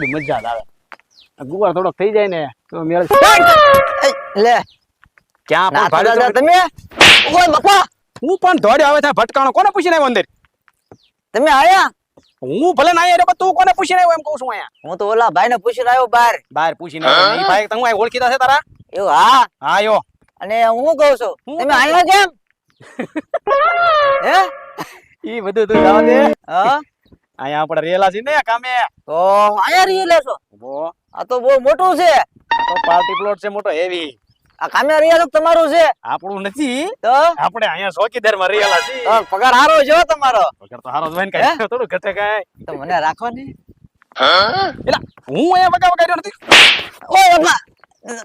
નીકળી મજા આવે. ગુવાર થોડોક થઈ જાય ને તો મેળ લે. ક્યાં પણ ભાડે તમે? ઓય બકવા! હું પણ ધોડે આવે ત્યાં ભટકાણો. કોને પૂછીને આવ્યો અંદર? તમે આયા? હું ભલે ના આવ્યો તું કોને પૂછીને આવ્યો એમ કહું છું અહીંયા? હું તો ઓલા ભાઈને પૂછીને આવ્યો બહાર. બહાર પૂછીને આવ્યો. નહીં ભાઈ તું અહીં ઓળખીતા છે તારા? એવું હા? હા યો અને હું કહું છું હું તમે આયા કેમ? હે? ઈ બધું તું જાવ દે. હા? અહીંયા આપણે રેલા છે ને કામે. તો અહીંયા લેશો વો આ તો બહુ મોટું છે. તો પાર્ટી પ્લોટ છે મોટો હેવી આ કામે રહ્યા તો તમારું છે? આપણું નથી. તો? આપણે અહીંયા ચોકીદારમાં રહેલા છે તો પગાર હારો જો તમારો. પગાર તો હારો જ હોય ને કાંઈ. થોડું ઘટે કાંઈ. તો મને રાખો ને એલા, હું અહીંયા બગા વગાડ્યો નથી. ઓય બાપા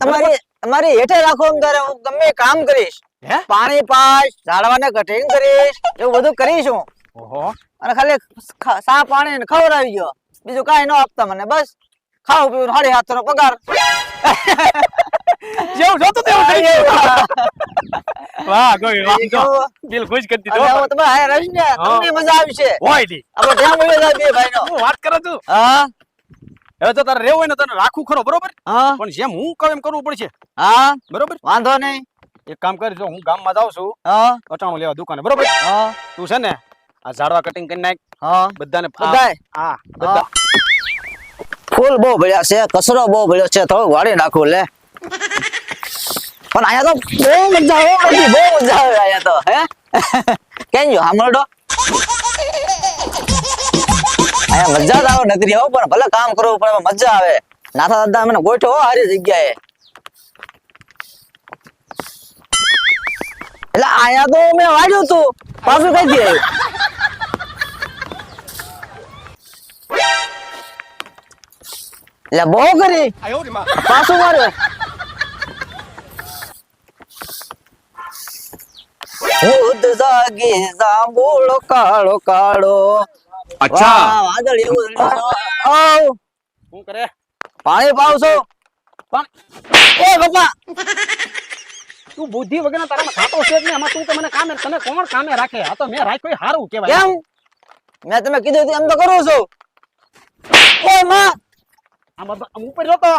તમારી તમારી હેઠે રાખો એમ તારે હું ગમે કામ કરીશ. હે? પાણી પાસ ઝાડવાને કટિંગ કરીશ એવું બધું કરીશ હું. ઓહો. અને ખાલી સા પાણી ને ખવડાવી ગયો બીજું કાંઈ ન આપતા મને બસ. ખાવું પીવું સાડી હાથ નો પગાર. જેવું જોતું તેવું થઈ ગયું. વાહ કોઈ વાહ દિલ ખુશ હું. તમારે રહીશ ને તમને મજા આવશે હોય દી. આપણે ત્યાં મળ્યો જાય બે ભાઈનો. હું વાત કરો તું હા. હવે તો તારે રહેવું હોય ને તને રાખું ખરો બરોબર? હા. પણ જેમ હું કહું એમ કરવું પડશે. હા. બરોબર? વાંધો નહીં. એક કામ કરી જો હું ગામમાં જાઉં છું હા. અટાણું લેવા દુકાને બરોબર? હા. તું છે ને આ ઝાડવા કટિંગ કરી નાખ. હા. બધાને બધાય? હા બધા. ફૂલ બહુ ભર્યા છે કચરો બહુ ભર્યો છે થોડું વાળી નાખું લે. પણ અહીંયા તો બહુ મજા આવે બહુ મજા આવે અહીંયા તો હે? કેમ જો સાંભળો. અહીંયા મજા જ આવે નગરી હો પણ ભલે કામ કરવું પડે પણ મજા આવે. નાથા દાદા મને ગોઠવો હારી સારી જગ્યાએ. એટલે અહીંયા તો મેં વાળ્યું તું. પાછું કઈ દે? એટલે બહુ કરી પાછું મારે ઉદ જાગી જાંબુડો કાળો કાળો અચ્છા. વાહ, વાદળ એવું આવ શું કરે પાણી પાવશો પણ એ બાપા તું બુદ્ધિ વગર તારામાં ખાતો છે જ નહીં આમાં તું તો મને કામે તને કોણ કામે રાખે આ તો મેં રાખ્યો એ હારું કહેવાય કેમ મેં તમે કીધું હતું એમ તો કરું છું ઓયમાં. આમાં તો ઉપર જોતો.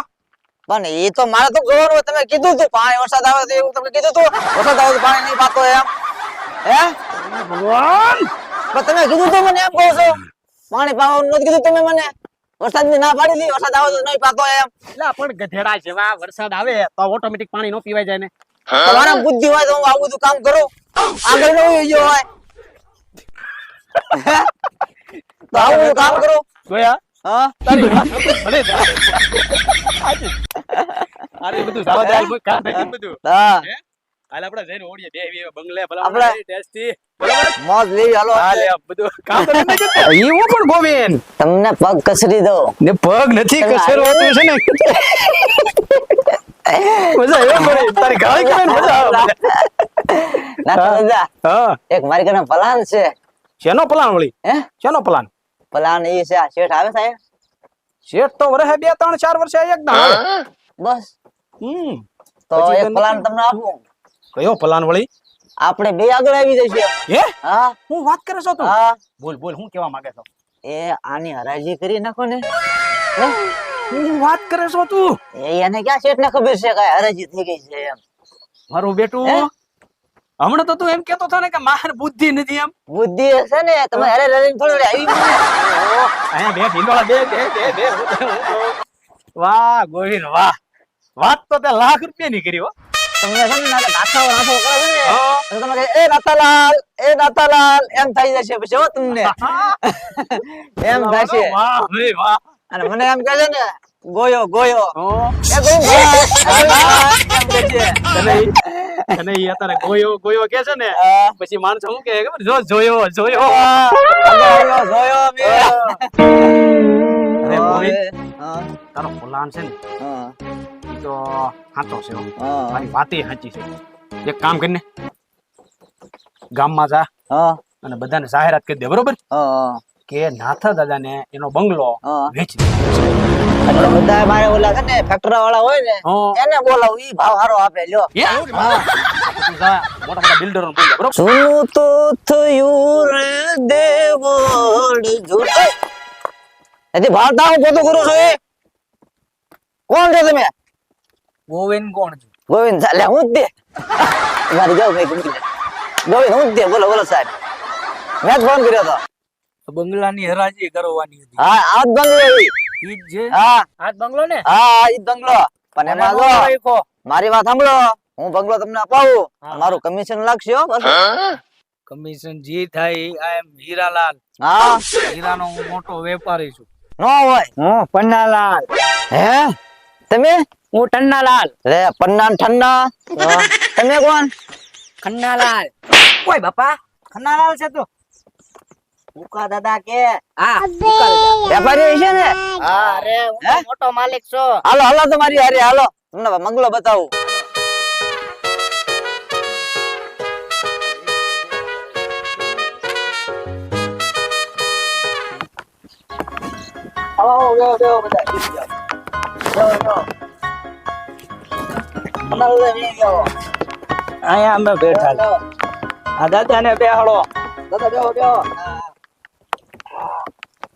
પણ એ તો મારે તો જોવાનું હોય. તમે કીધું તું પાણી વરસાદ આવે તો એવું તમે કીધું તું. વરસાદ આવે તો પાણી નહીં પાતો એમ. હે? ભગવાન! પણ તમે કીધું તું મને એમ કહો છો. પાણી પાવાનું નથી કીધું તમે મને. વરસાદની ના પાડી દી વરસાદ આવે તો નહીં પાતો એમ. એટલે પણ ગધેડા જેવા વરસાદ આવે તો ઓટોમેટિક પાણી નો પીવાય જાય ને. તમારા બુદ્ધિ હોય તો હું આવું બધું કામ કરું. આગળ નો ગયો હોય. તો આવું કામ કરું. જોયા તમને પગ કસરી દો ને પગ નથી કસરવાતું છે ને? મજા આવે પડી તારી ગાળી કરે મજા આવે ના દાદા હા. એક મારી ઘરે પલાન છે. શેનો પ્લાન વળી? હે? શેનો પ્લાન પલાન એ છે આ શેઠ આવે સાહેબ? શેઠ તો વર્ષે બે ત્રણ ચાર વર્ષે એકદમ બસ. હમ. તો એક તને તમને આપું. કયો પલાન વળી? આપણે બે આગળ આવી જશે હે? હા. હું વાત કરે છો તું? હા. બોલ બોલ હું કેવા માંગે છો? એ આની હરાજી કરી નાખો ને. હું? વાત કરે છો તું? એ એને ક્યાં શેઠ ને ખબર છે કે હરાજી થઈ ગઈ છે એમ? મારું બેટું હમણાં તો તું એમ કેતો હતો ને કે માર બુદ્ધિ નથી એમ. બુદ્ધિ હશે ને તમે હારે લઈને થોડું આવી. અહીંયા બે ઢીંડોળા બે બે બે બે હું તો- હું તો- વાહ ગોવિંદ વાહ. વાત તો તે લાખ રૂપિયા ની કરી હો. તમને કરે તમે કહે, એ નાતાલાલ એ નાતાલાલ એમ થઈ જશે પછી હો તમને. એમ થશે. વાહ ભાઈ વાહ. અને મને એમ કહે છે ને ગોયો ગોયો. એ ગોવિંદભાઈ, એમ કહે છે. તને એ અત્યારે ગોયો ગોયો કે છે ને પછી માણસ શું કે જો જોયો જોયો. ગોયો અરે મોહિત તારો પ્લાન છે ને તો સાચો છે. મારી વાતે સાચી છે. એક કામ કરીને ગામમાં જા અને બધાને જાહેરાત કરી દે બરોબર? કે નાથા દાદાને એનો બંગલો વેચી છે. એટલે બધા મારે ઓલા છે ને ફેક્ટરી વાળા હોય ને. એને બોલાવું ઈ ભાવ સારો આપે લ્યો. મોટા મોટા બિલ્ડરો બોલ બરોબર? સુનું તો થયું રે દેવળ જૂઠ એથી ભાળતા હું પોતું કરું છું એ? કોણ છો તમે? ગોવિંદ કોણ છે? ગોવિંદ ચાલે હું જ તે. મારી જાવ ભાઈ ગોવિંદ. ગોવિંદ હું જ તે. બોલો બોલો સાહેબ. મેં જ ફોન કર્યો હતો બંગલાની હરાજી કરવાની હતી. હા આ જ બંગલો ઈ. ઈ છે? હા. આ બંગલો ને? હા આ બંગલો. પણ એમાં જો મારી વાત સાંભળો. હું બંગલો તમને અપાવું. મારું કમિશન લાગશે હો. કમિશન જે થાય આઈ એમ હીરાલાલ. હા. હીરાનો હું મોટો વેપારી છું. નો હોય. હું પન્નાલાલ. હે? તમે? હું ટન્નાલાલ. રે પન્ના ઠન્ના. તમે કોણ? ખન્નાલાલ. કોઈ બાપા ખન્નાલાલ છે તું. ઉકા દાદા કે હા વેપારી છે ને? હા અરે હું મોટો માલિક છો. હાલો હાલો તમારી હારે હાલો. તમને મંગલો બતાવું. અહીંયા અમે બેઠા આ દાદા ને બેહાડો. દાદા બેહો, બેહો.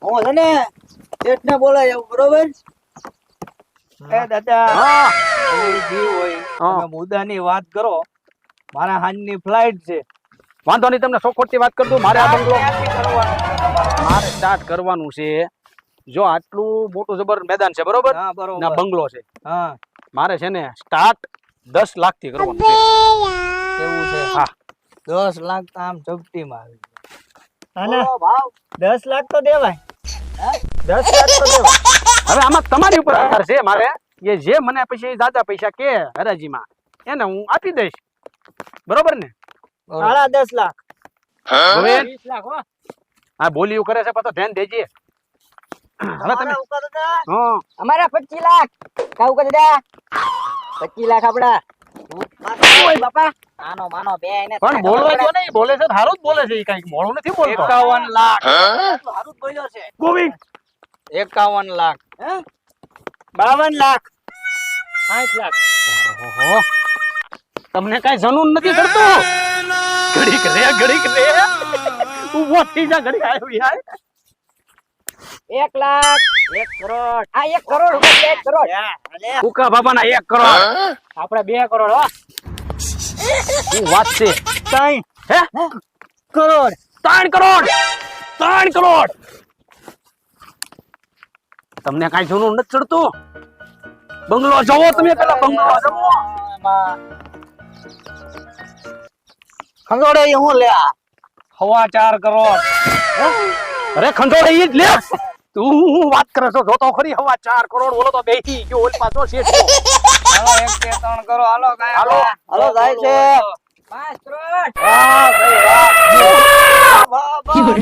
હું છે ને બોલાય એવું બરોબર? એ દાદા જીવ હોય મુદ્દાની વાત કરો મારા હાજની ફ્લાઇટ છે. વાંધો નહીં તમને ચોખોટથી વાત કર દઉં મારે આ બંગલો મારે સ્ટાર્ટ કરવાનું છે. જો આટલું મોટું જબર મેદાન છે બરોબર? હા ના બરોબર બંગલો છે. હા. મારે છે ને સ્ટાર્ટ દસ લાખથી કરવાનું છે. એવું છે. હા. દસ લાખ તો આમ ઝપટી માં આવી દસ લાખ તો દેવાય. દસ હવે આમાં તમારી ઉપર આધાર છે મારે. એ જે મને પછી દાદા પૈસા કે હરાજીમાં. એને હું આપી દઈશ. બરોબર ને? સાડા દસ લાખ. ગોવિંદ વીસ લાખ હો. હા બોલી કરે છે પાછો ધ્યાન દેજે. હવે તમે. અમારા પચીસ લાખ. કાઉ કરી દે પચીસ લાખ આપડા. ઓય બાપા. આનો માનો બે ને પણ બોલવા જો નહીં બોલે છે સારું જ બોલે છે ઈ કાંઈક મોડું નથી બોલતો. એકાવન લાખ. હારું જ બોલ્યો છે. ગોવિંદ. એકાવન લાખ. બાવન લાખ. સાઠ લાખ. ઓહો. તમને કઈ જનૂન નથી કરતો? ઘડીક રે ઘડીક રે. ઊભો થઈ જા ઘડીક આવ્યો યાર. એક લાખ. એક કરોડ. આ એક કરોડ રૂપિયા એક કરોડ. ઉકા બાબાના એક કરોડ. આપડે બે કરોડ હો. શું વાત છે? ત્રણ હે? કરોડ. ત્રણ કરોડ. ત્રણ કરોડ. તમને કઈ જૂનું નથી ચડતું? બંગલો જવો તમે પેલા બંગલો જવો. ખંડોળે હું લે હવા ચાર કરોડ. અરે ખંડોળે ઈ જ લે તું હું વાત કરે છો? જોતો ખરી હવા ચાર કરોડ બોલો તો બેસી ગયો ઓલ પાછો શેઠ હાલો એક બે ત્રણ કરો. હાલો કાંઈ હાલો. હાલો જાય છે. પાંચ કરોડ વાહ ભાઈ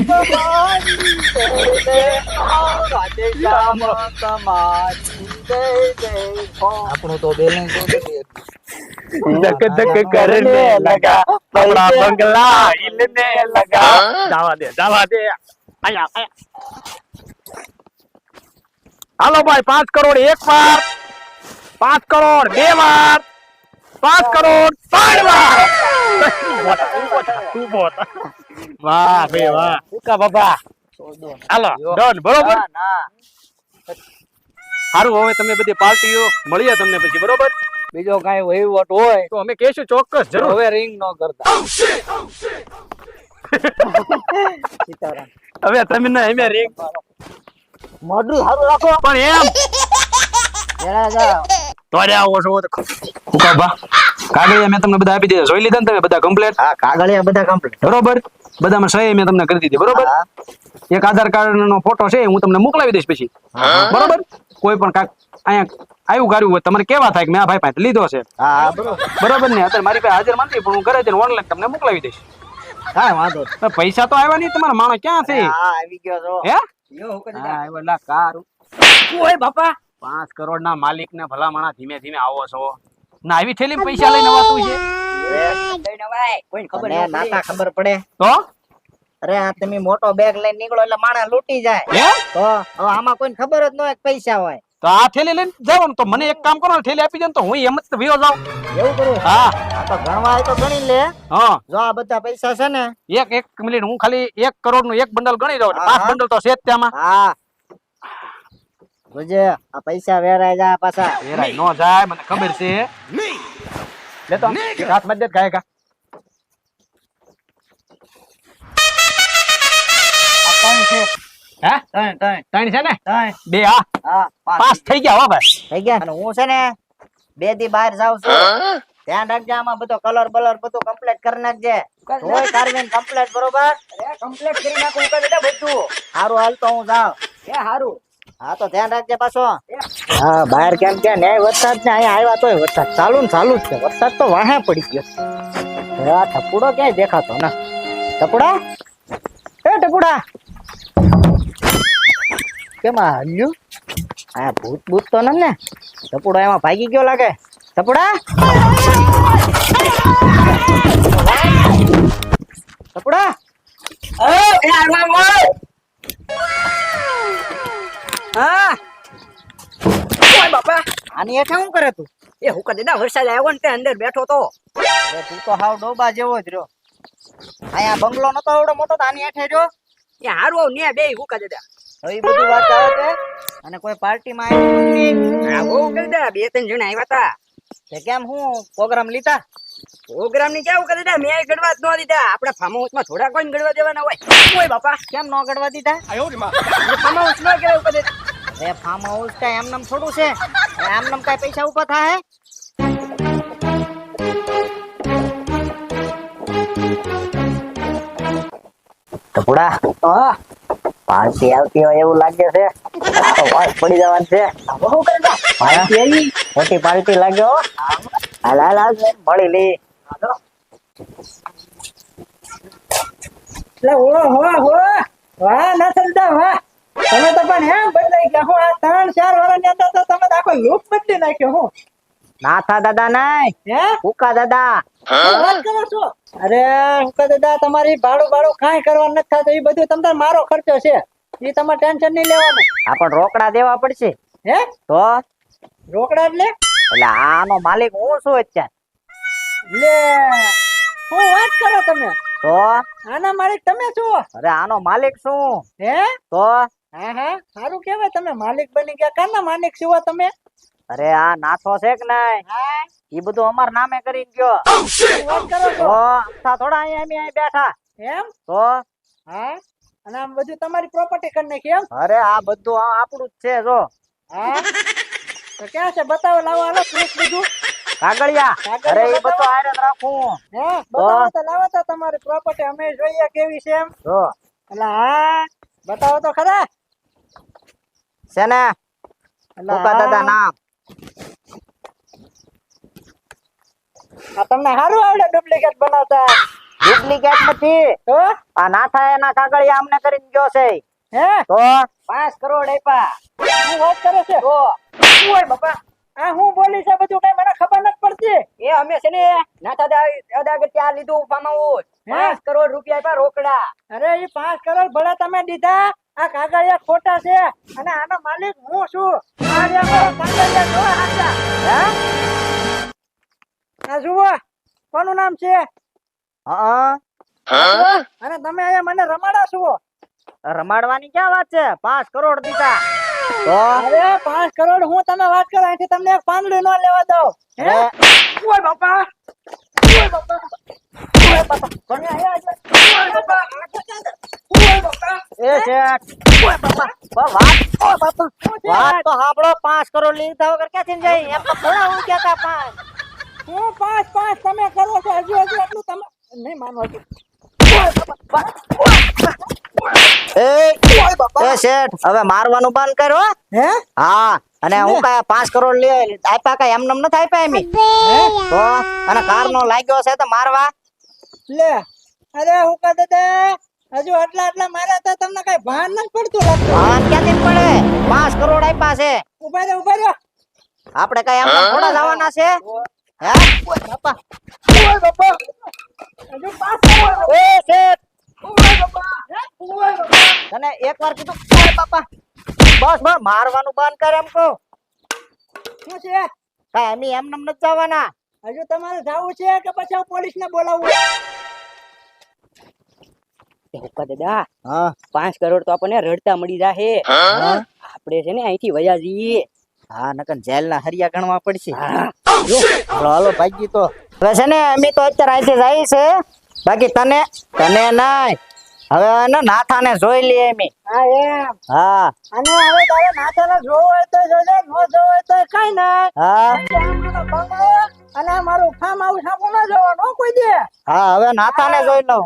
વાહ આપણું તો બેલેન્સ ધક ધક કરને લગા. આપણા બંગલા હિલને લગા. જાવા દે જવા દે. આયા આયા. હાલો ભાઈ પાંચ કરોડ એક વાર. પાંચ કરોડ બે વાર. પાંચ કરોડ ત્રણ વાર. ઊભો વાહ ભાઈ વાહ. ઉકા બાબા? હાલો ડન બરોબર? સારું હવે તમે બધી પાર્ટીઓ મળીએ તમને પછી બરોબર? બીજો કઈ વહીવટ હોય તો અમે કહેશું ચોક્કસ જરૂર. હવે રિંગ ન કરતા. હવે તમે ને અમે મોઢું સારું રાખો. પણ એમ? જરા જરા તો અરે આવો છો તો ઉકાબા કાગળિયા મેં તમને બધા આપી દીધા. જોઈ લીધા ને તમે બધા કમ્પ્લીટ હા કાગળિયા બધા કમ્પ્લીટ બરોબર? બધામાં સહી મેં તમને કરી દીધી. બરોબર? એક આધાર કાર્ડ નો ફોટો છે હું તમને મોકલાવી દઈશ પછી. બરોબર? કોઈ પણ કાક અહીંયા આવ્યું કર્યું હોય તમારે કેવા થાય કે મેં આ ભાઈ પાસે લીધો છે? હા બરોબર. બરોબર ને? અત્યારે મારી પાસે હાજર નથી પણ હું ઘરે જઈને ઓનલાઈન તમને મોકલાવી દઈશ. હા વાંધો પૈસા તો આવ્યા નહીં તમારા માણસ ક્યાં છે? હા આવી ગયો છો. હે? યો હુકમ હા આવ્યો કાર. ઓય બાપા? પાંચ કરોડ ના માલિક ને ભલામણા ધીમે ધીમે આવો છો. ના આવી થેલી પૈસા લઈને વાતું છે. ખબર પડે. તો? અરે આ તમે મોટો બેગ લઈને નીકળો એટલે માણસ લૂટી જાય. તો આમાં કોઈને ખબર જ ન હોય પૈસા હોય. તો આ થેલી લઈને જાવ ને તો મને એક કામ કરો ને થેલી આપી દે ને તો હું એમ જ વિયો જાઉં. એવું કરું? હા. આ તો ગણવા તો ગણી લે. હા. જો આ બધા પૈસા છે ને. એક એક મિનિટ હું ખાલી એક કરોડનું એક બંડલ ગણી દઉં પાંચ બંડલ તો છે જ ત્યાંમાં હા. જોજે આ પૈસા વેરાય જા પાછા. વેરાય નો જાય મને ખબર છે. લેતો એક હાથ મત દે ગાય કા. આ કોણ છે? હે? ત્રણ ત્રણ. ત્રણ છે ને? ત્રણ. બે હા. હા પાસ થઈ ગયા હો ભાઈ. થઈ ગયા? અને હું છે ને બે દી બહાર જાઉં છું. ધ્યાન રાખજે આમાં બધો કલર બલર બધું કમ્પ્લીટ કરી નાખજે. તોય કાર્બન કમ્પ્લીટ બરોબર? કમ્પ્લીટ કરી નાખું ઉપર બેટા બધું. સારું હાલ તો હું જાઉં. એ સારું હા તો ધ્યાન રાખજે પાછો. હા બહાર કેમ કે ન્યાય વરસાદ ને અહીંયા આવ્યા તોય વરસાદ. ચાલુ ને ચાલુ જ છે. વરસાદ તો વાહે પડી ગયો હવે આ ટપુડો ક્યાંય દેખાતો ના. ટપુડા? એ ટપુડા? કેમાં હલ્યું? આ ભૂત ભૂત તો ને. સપોડો એમાં ભાગી ગયો લાગે. સપોડા? સપોડા? આની હેઠે શું કરે તું? એ હું કદી ના વરસાદ આવ્યો ને તે અંદર બેઠો તો. તું તો હાવ ડોબા જેવો જ રહ્યો. અહીંયા બંગલો નતો એવડો મોટો તો આની હેઠે રહ્યો. એ હારું આવું ને બે હુકા દેતા હવે બધી વાત આવે છે? અને કોઈ પાર્ટી માં આ બહુ કરી દે બે ત્રણ જણા આવ્યા હતા તે કેમ હું? પ્રોગ્રામ લીધા? પ્રોગ્રામની કેવું કરી દીધા મેં ગડવા જ ન દીધા. આપણે ફાર્મ હાઉસમાં થોડા કોઈ ગડવા દેવાના હોય. કોઈ બાપા. કેમ ન ગડવા દીધા? ફાર્મ હાઉસ ન કેવું કરી દે અરે ફાર્મ હાઉસ કઈ એમ નામ થોડું છે? એમ નામ કઈ પૈસા ઊભા થાય? ટપુડા હા. પાર્ટી આવતી હોય એવું લાગે છે? વાત પડી જવાનું છે. મોટી પાર્ટી લાગ્યો હો. હાલ હાલ હાલ મળી લી. એટલે હો હો વાહ ના ચલતા વાહ. તમે તો પણ એમ બદલાઈ ગયા હું. આ ત્રણ ચાર વર્ષની અંદર તો તમે આખો લૂપ બદલી નાખ્યો હું. નાથા દાદા નાય હે? ઉકા દાદા. અરે હુકા દાદા તમારી ભાડું ભાડું કાંઈ કરવાનું નથી થતું. એ બધું તમને મારો ખર્ચો છે. એ તમારે ટેન્શન નહીં લેવાનું. હા પણ રોકડા દેવા પડશે. હે? તો? રોકડા એટલે? એટલે આનો માલિક હું છું અત્યારે? લે હું વાત કરો તમે? તો? આના માલિક તમે છો? અરે આનો માલિક શું હે? તો? હા હા. સારું કેવાય તમે માલિક બની ગયા. કાના માલિક છો તમે? અરે આ નાથો છે કે નહીં? એ બધું અમાર નામે કરી ગયો અમથા થોડા અહીંયા અમે અહીં બેઠા. એમ? તો? હા? અને આમ બધું તમારી પ્રોપર્ટી કરી નાખી એમ? અરે આ બધું આપણું જ છે જો. હા? તો ક્યાં છે? બતાવો લાવો હાલો પ્રૂફ બધું? કાગળિયા. અરે એ બધું આયરન રાખું. હે? બતાવો તો લાવો તો તમારી પ્રોપર્ટી અમે જોઈએ કેવી છે એમ. જો. એટલે હા? બતાવો તો ખરા. છે ને એટલે દાદા નામ. આ તમને સારું આવડે ડુપ્લિકેટ બનાવતા? ડુપ્લિકેટ નથી. તો? આ નાથા એના કાગળિયા અમને કરીને ગયો છે. હે? તો? પાંચ કરોડ આપ્યા. શું વાત કરે છે? તો? ઓય બાપા? આ હું બોલી છે બધું કઈ મને ખબર નથી પડતી. એ અમે છે ને નાથા દાદા ત્યાં લીધું હાઉસ પાંચ કરોડ રૂપિયા આપ્યા રોકડા. અરે એ પાંચ કરોડ ભલા તમે દીધા? આ કાગળિયા ખોટા છે. અને આનો માલિક હું છું? મારા કાગળિયા જો. હે? આ જુઓ કોનું નામ છે? હા. અને તમે અહીંયા મને રમાડા છો? રમાડવાની ક્યાં વાત છે? પાંચ કરોડ દીધા. અરે પાંચ કરોડ હું તમે વાત કરો અહીંથી તમને એક પાંદડું ન લેવા દઉં. હે? ઓય બાપા. ઓય બાપા. ઓય બાપા. કોને આયા ઓય બાપા. ઓય બાપા. એ શેઠ ઓય બાપા. બ- વાત. ઓય બાપા. વાત તો સાંભળો પાંચ કરોડ લીધા વગર ક્યાંથી જાય? એમ તો થોડા હું કહેતા પાંચ. હું પાંચ પાંચ તમે કરો છો. હજુ હજુ એટલું તમે નહીં માનો દઉં. એ એ શેઠ હવે મારવાનું બંધ કરો હે. હા? અને હું કયા પાંચ કરોડ લે આપ્યા કઈ? એમ નથી આપ્યા એમ? તો અને કાર નો લાગ્યો છે તો મારવા. લે અરે હું કહે દાદા હજુ આટલા આટલા માર્યા તો તમને કઈ ભાન નથી પડતું લાગતું? ભાન ક્યાંથી પડે? પાંચ કરોડ આપ્યા છે. ઊભા રહ્યો ઊભા રહ્યો આપણે કઈ એમ થોડા જવાના છે? હે બાપા. ઓય બાપા. હજુ પાંચ કરોડ એ શેઠ. ઓય બાપા. ઓય બાપા. તને એક કીધું ઓય બાપા. બસ બસ મારવાનું બંધ કર એમ કહું. શું છે? કઈ એમ એમ નમ નથી જવાના. હજુ તમારે જવું છે કે પછી હું પોલીસ ને બોલાવું હુકા દાદા હા. પાંચ કરોડ તો આપણને રડતા મળી જાહે. હા? આપણે છે ને અહીંથી વયા જઈએ. હા નકર જેલ ના હરિયા ગણવા પડશે. હાલો ભાગી તો. છે ને અમે તો અત્યારે અહીંથી જાય છે. બાકી તને તને નાય હવે ને નાથાને જોઈ લઈએ અમે. હા એમ. હા. અને હવે તારે નાથાને જોવો હોય તો જોજે નો જોવો હોય તો કઈ ના હા. અને મારું ફાર્મ આવું આપો ન જોવાનો કોઈ દે. હા હવે નાથાને જોઈ લઉં.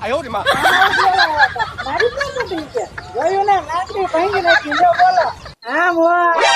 哎呦我的妈！મારી છે જોયું ને નાકડી બોલો. આમ હોય.